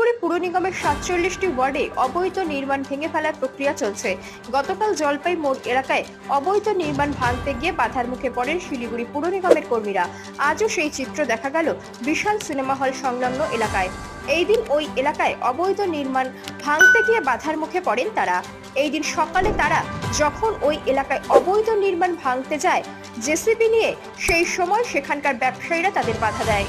নিগমের সাতচল্লিশটি ওয়ার্ডে অবৈধ নির্মাণ ভেঙে ফেলার প্রক্রিয়া চলছে। গতকাল জলপাই মোড় এলাকায় অবৈধ নির্মাণ ভাঙতে গিয়ে বাধার মুখে পড়েন শিলিগুড়ি পুর নিগমের কর্মীরা। আজও সেই চিত্র দেখা গেল বিশাল সিনেমা হল সংলগ্ন এলাকায়। এই দিন ওই এলাকায় অবৈধ নির্মাণ ভাঙতে গিয়ে বাধার মুখে পড়েন তারা। এই দিন সকালে তারা যখন ওই এলাকায় অবৈধ নির্মাণ ভাঙতে যায়, জেসিবি নিয়ে সেই সময় সেখানকার ব্যবসায়ীরা তাদের বাধা দেয়।